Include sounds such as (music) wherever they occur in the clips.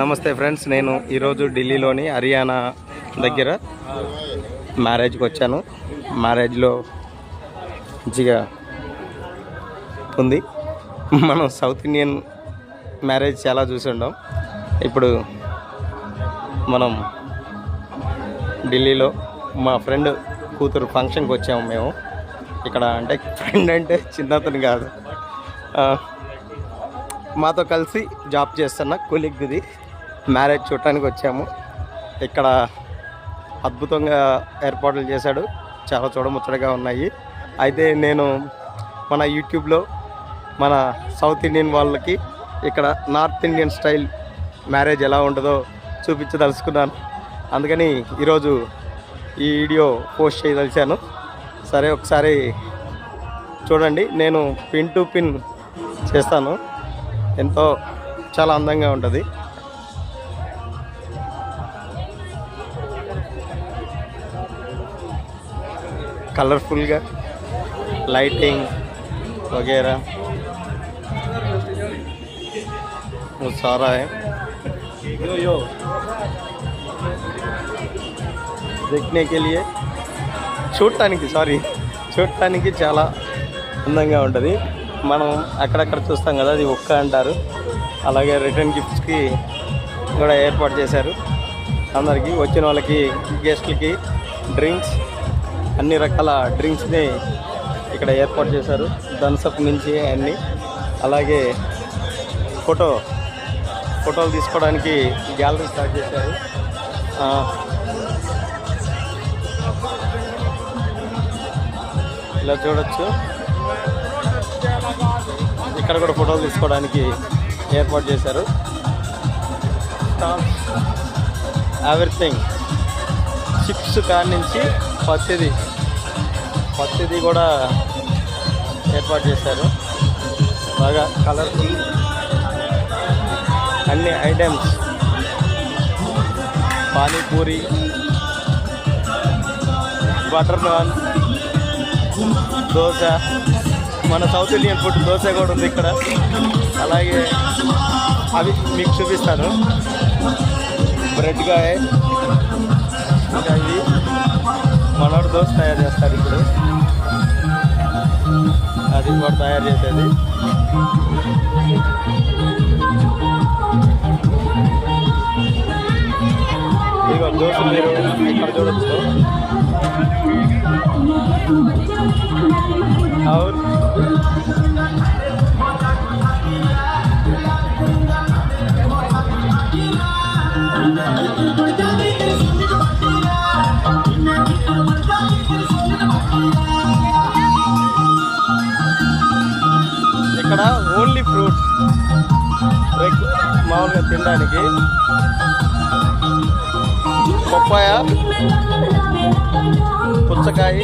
నమస్తే ఫ్రెండ్స్ నేను ఈరోజు ఢిల్లీలోని హర్యానా దగ్గర మ్యారేజ్కి వచ్చాను. మ్యారేజ్లో మంచిగా ఉంది. మనం సౌత్ ఇండియన్ మ్యారేజ్ చాలా చూసి ఉండం ఇప్పుడు మనం ఢిల్లీలో మా ఫ్రెండ్ కూతురు ఫంక్షన్కి వచ్చాము మేము. ఇక్కడ అంటే ఫ్రెండ్ అంటే చిన్నతను కాదు. మాతో కలిసి జాబ్ చేస్తున్న కొలిగ్ది మ్యారేజ్ చూడటానికి వచ్చాము. ఇక్కడ అద్భుతంగా ఏర్పాట్లు చేశాడు. చాలా చూడముచ్చటగా ఉన్నాయి. అయితే నేను మన యూట్యూబ్లో మన సౌత్ ఇండియన్ వాళ్ళకి ఇక్కడ నార్త్ ఇండియన్ స్టైల్ మ్యారేజ్ ఎలా ఉంటుందో చూపించదలుచుకున్నాను అందుకని ఈరోజు ఈ వీడియో పోస్ట్ చేయదలిచాను. సరే ఒకసారి చూడండి. నేను పిన్ టు పిన్ చేస్తాను. ఎంతో చాలా అందంగా ఉంటుంది కలర్ఫుల్గా లైటింగ్ वगैरह वो सारा है यो यो देखने के लिए చూడటానికి సారీ చూడటానికి చాలా అందంగా ఉంటుంది మనం అక్కడక్కడ చూస్తాం కదా అది ఒక్క అంటారు. అలాగే రిటర్న్ గిఫ్ట్స్కి కూడా ఏర్పాటు చేశారు. అందరికీ వచ్చిన వాళ్ళకి గెస్ట్లకి డ్రింక్స్ అన్ని రకాల డ్రింక్స్ని ఇక్కడ ఏర్పాటు చేశారు. థమ్స్అప్ నుంచి అన్నీ. అలాగే ఫోటో ఫోటోలు తీసుకోవడానికి గ్యాలరీ స్టార్ట్ చేశారు. ఆ, ఇలా చూడొచ్చు. ఇక్కడ కూడా ఫోటోలు తీసుకోవడానికి ఏర్పాటు చేశారు. ఎవ్రీథింగ్ చిప్స్ కాడి నుంచి పత్తిది. పత్తిది కూడా ఏర్పాటు చేశారు. బాగా కలర్ఫుల్ అన్ని ఐటమ్స్ పానీపూరి. బటర్ నాన్ దోశ మన సౌత్ ఇండియన్ ఫుడ్ దోశ కూడా ఉంది ఇక్కడ. అలాగే అవి మీకు చూపిస్తాను. బ్రెడ్ గాయ. ఇంకా ఇది మనోడు దోశ తయారు చేస్తారు ఇప్పుడు. అది కూడా తయారు చేసేది. ఇదిగో దోశ మీరు ఇక్కడ చూడొచ్చు. అవును. ఫ్రూట్స్ మామూలుగా తినడానికి పప్పాయ పుచ్చకాయ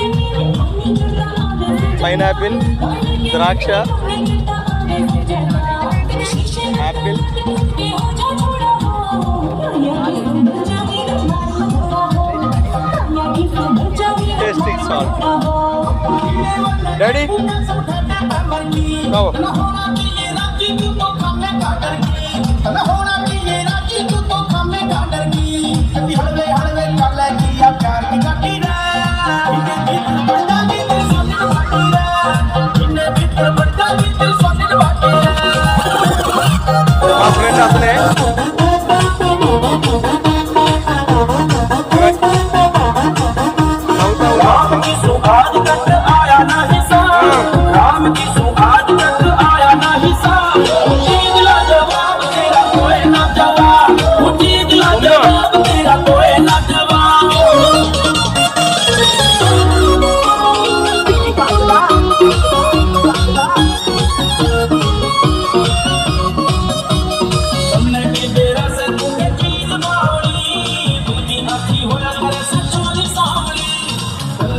పైనాపిల్ ద్రాక్ష యాపిల్ టేస్టింగ్ సాల్ట్ డాడీ కావు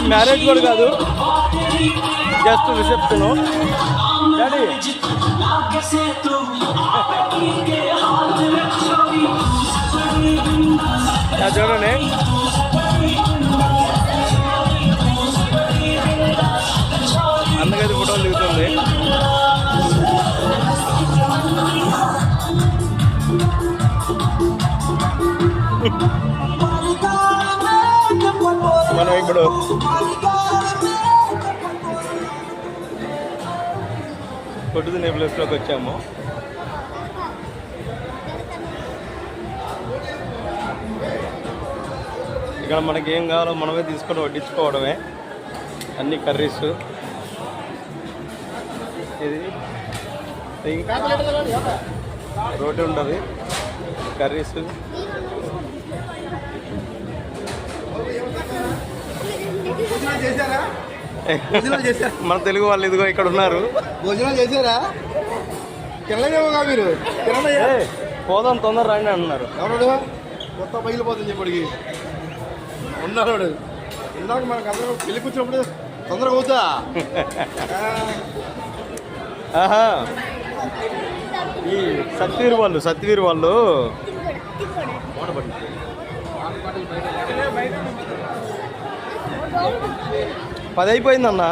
ఇది మ్యారేజ్ కూడా కాదు. జస్ట్ రిసెప్షన్ డాడీ చూడండి. అందుకైతే ఫోటోలు దిగుతుంది. Thank you. ఫుడ్ తినే ప్లేస్లోకి వచ్చాము. ఇక్కడ మనకి ఏం కావాలో మనమే తీసుకొని వడ్డించుకోవడమే. అన్ని కర్రీస్. ఇది ఇంకా రోటీ ఉంటుంది కర్రీస్. (laughs) మన తెలుగు వాళ్ళు ఇదిగో ఇక్కడ ఉన్నారు. భోజనాలు చేశారా? తినలేదేమోగా మీరు? పోదాం తొందర రండి అంటున్నారు ఎవడు కొత్త పగిలిపోతుంది చెప్పడికి ఉన్నాడు వాడు. ఇందాక మనకు అందరూ పెళ్ళి కూర్చున్నప్పుడు తొందరగా అవుతా ఆహా. ఈ సత్వీర్ వాళ్ళు సత్వీర్ వాళ్ళు. పది అయిపోయిందన్న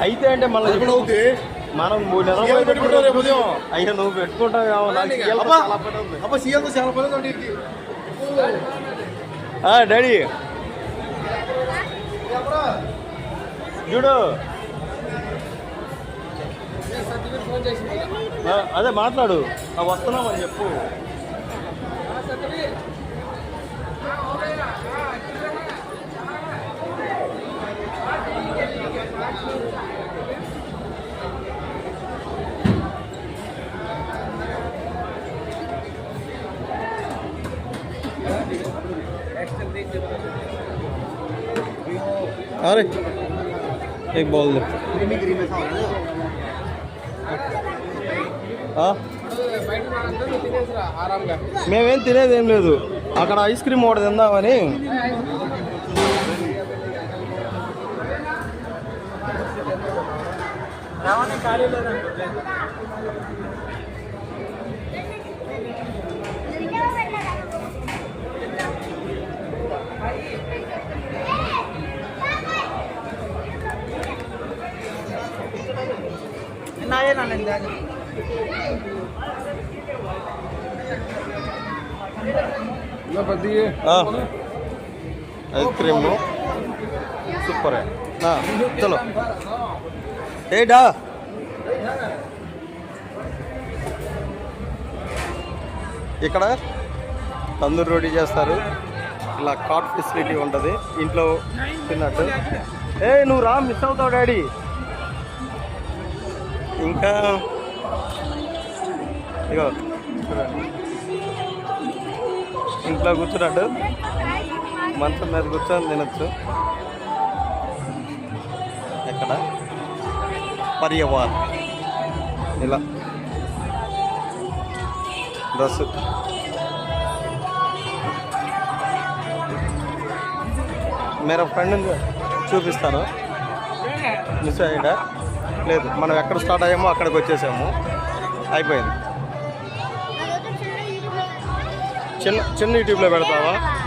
అయితే అంటే మళ్ళీ మనం మూడు నెలలు. అయ్యా నువ్వు పెట్టుకుంటావు డాడీ. చూడు. అదే మాట్లాడు. వస్తున్నామని చెప్పు. अरे एक बॉल दे ఆ? మేమేం తినేది ఏం లేదు అక్కడ ఐస్ క్రీమ్ ఒకటి తిందామని Ice cream. సూపర్. చలో. ఏడా ఇక్కడ తందూరి రోటీ చేస్తారు. ఇలా కాట్ ఫెసిలిటీ ఉంటుంది. ఇంట్లో తిన్నట్టు. ఏ నువ్వు రా మిస్ అవుతావు డాడీ. ఇంకా ఇగో. చూడండి ఇంట్లో కూర్చున్నట్టు మంచం మీద కూర్చొని తినొచ్చు. ఎక్కడ? పర్యవాన్ ఇలా. డ్రెస్. మీరు ఫ్రెండ్ చూపిస్తాను. మిస్ అయ్యాడా? లేదు మనం ఎక్కడ స్టార్ట్ అయ్యామో అక్కడికి వచ్చేసాము. అయిపోయింది. చిన్న చిన్న యూట్యూబ్లో పెడతావా?